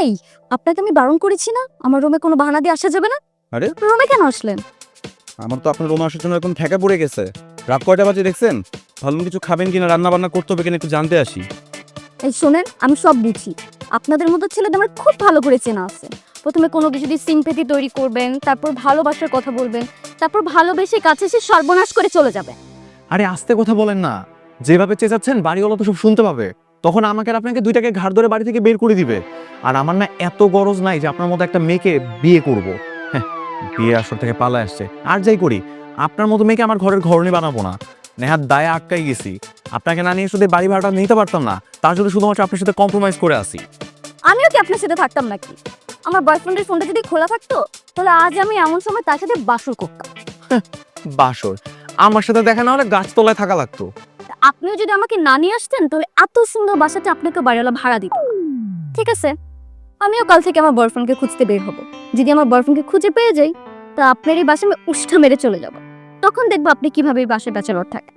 এই আপনাকে আমি বারণ করেছি না? আমার রুমে কোনো বাহানা দিয়ে আসা যাবে না? আরে? রুমে কেন আসলেন? আমার তো আপনার রোমা আসার জন্য এখন ঠেকা পড়ে গেছে। রাত কয়টা বাজে দেখছেন? ভালো কিছু খাবেন কিনা রান্না বান্না করতে হবে কিনা একটু জানতে আসি। এই শোনেন আমি সব বুঝি। আপনাদের মতো ছেলেদের আমার খুব ভালো করে চেনা আছে। প্রথমে কোনো কিছু দিয়ে সিম্পেথি তৈরি করবেন তারপর ভালোবাসার কথা বলবেন তারপর ভালোবেসে কাছে এসে সর্বনাশ করে চলে যাবেন। আরে আস্তে কথা বলেন না। যেভাবে চেঁচাচ্ছেন বাড়িওয়ালা তো সব শুনতে পাবে। তখন আমাকে আপনাকে দুইটাকে ঘাড় ধরে বাড়ি থেকে বের করে দিবে। আর আমার না এত গরজ নাই যে আপনার মতো একটা মেয়েকে বিয়ে করব। হ্যাঁ বিয়ে আসর থেকে পালায় আসছে। আর যাই করি আপনার মতো মেয়েকে আমার ঘরের ঘরনি বানাবো না। নেহাত দায়ে আটকাই গেছি। আপনাকে না নিয়ে শুধু বাড়ি ভাড়াটা নিতে পারতাম না তার জন্য শুধুমাত্র আপনার সাথে কম্প্রোমাইজ করে আসি আমিও কি আপনার সাথে থাকতাম নাকি? আমার বয়ফ্রেন্ডের ফোনটা যদি খোলা থাকতো তাহলে আজ আমি এমন সময় তার সাথে বাসর করতাম। বাসর। আমার সাথে দেখা না হলে গাছতলায় থাকা লাগতো। আপনিও যদি আমাকে না নিয়ে আসতেন, তাহলে এত সুন্দর বাসাটা আপনাকে বাড়িওয়ালা ভাড়া দিত। ঠিক আছে, আমিও কাল থেকে আমার বয়ফ্রেন্ডকে খুঁজতে বের হব। যদি আমার বয়ফ্রেন্ডকে খুঁজে পেয়ে যাই, তা আপনার এই বাসায় আমি উষ্ঠা মেরে চলে যাব। তখন দেখব আপনি কীভাবে এই বাসায় ব্যাচেলর থাকেন।